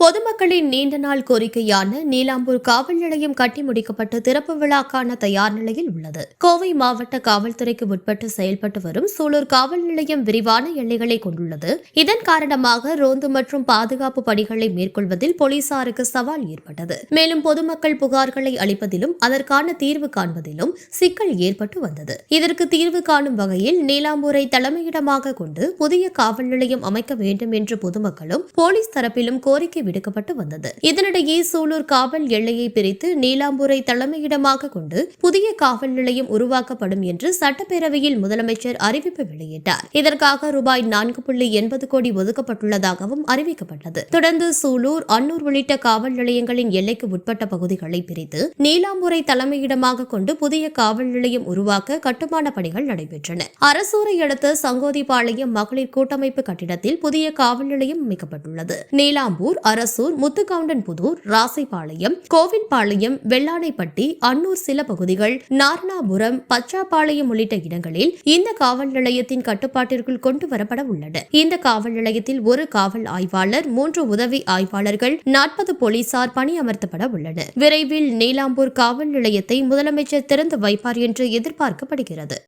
பொதுமக்கள் பொதுமக்களின் நீண்ட நாள் கோரிக்கையான நீலாம்பூர் காவல் நிலையம் கட்டி முடிக்கப்பட்டு திறப்பு விழாக்கான தயார் நிலையில் உள்ளது. கோவை மாவட்ட காவல்துறைக்கு உட்பட்டு செயல்பட்டு வரும் சூலூர் காவல் நிலையம் விரிவான எல்லைகளை கொண்டுள்ளது. இதன் காரணமாக ரோந்து மற்றும் பாதுகாப்பு பணிகளை மேற்கொள்வதில் போலீசாருக்கு சவால் ஏற்பட்டது. மேலும் பொதுமக்கள் புகார்களை அளிப்பதிலும் அதற்கான தீர்வு காண்பதிலும் சிக்கல் ஏற்பட்டு வந்தது. இதற்கு தீர்வு காணும் வகையில் நீலாம்பூரை தலைமையிடமாக கொண்டு புதிய காவல் நிலையம் அமைக்க வேண்டும் என்று பொதுமக்களும் போலீஸ் தரப்பிலும் கோரிக்கை விடுக்கப்பட்டு வந்தது. இதனிடையே சூலூர் காவல் எல்லையை பிரித்து நீலாம்பூரை தலைமையிடமாக கொண்டு புதிய காவல் நிலையம் உருவாக்கப்படும் என்று சட்டப்பேரவையில் முதலமைச்சர் அறிவிப்பு வெளியிட்டார். இதற்காக ரூபாய் நான்கு புள்ளி எண்பது கோடி ஒதுக்கப்பட்டுள்ளதாகவும் அறிவிக்கப்பட்டது. தொடர்ந்து சூலூர் அன்னூர் உள்ளிட்ட காவல் நிலையங்களின் எல்லைக்கு உட்பட்ட பகுதிகளை பிரித்து நீலாம்பூரை தலைமையிடமாக கொண்டு புதிய காவல் நிலையம் உருவாக்க கட்டுமான பணிகள் நடைபெற்றன. அரசூரை அடுத்த சங்கோதிபாளையம் மகளிர் கூட்டமைப்பு கட்டிடத்தில் புதிய காவல் நிலையம் அமைக்கப்பட்டுள்ளது. நீலாம்பூர் அரசூர் முத்துக்கவுண்டன் ராசைபாளையம் கோவில்பாளையம் வெள்ளானைப்பட்டி அன்னூர் சில பகுதிகள் நாரணாபுரம் பச்சாப்பாளையம் உள்ளிட்ட இடங்களில் இந்த காவல் நிலையத்தின் கட்டுப்பாட்டிற்குள் கொண்டு வரப்பட உள்ளன இந்த காவல் நிலையத்தில் ஒரு காவல் ஆய்வாளர் மூன்று உதவி ஆய்வாளர்கள் நாற்பது போலீசார் பணியமர்த்தப்பட உள்ளனர். விரைவில் நீலாம்பூர் காவல் நிலையத்தை முதலமைச்சர் திறந்து வைப்பார் என்று எதிர்பார்க்கப்படுகிறது.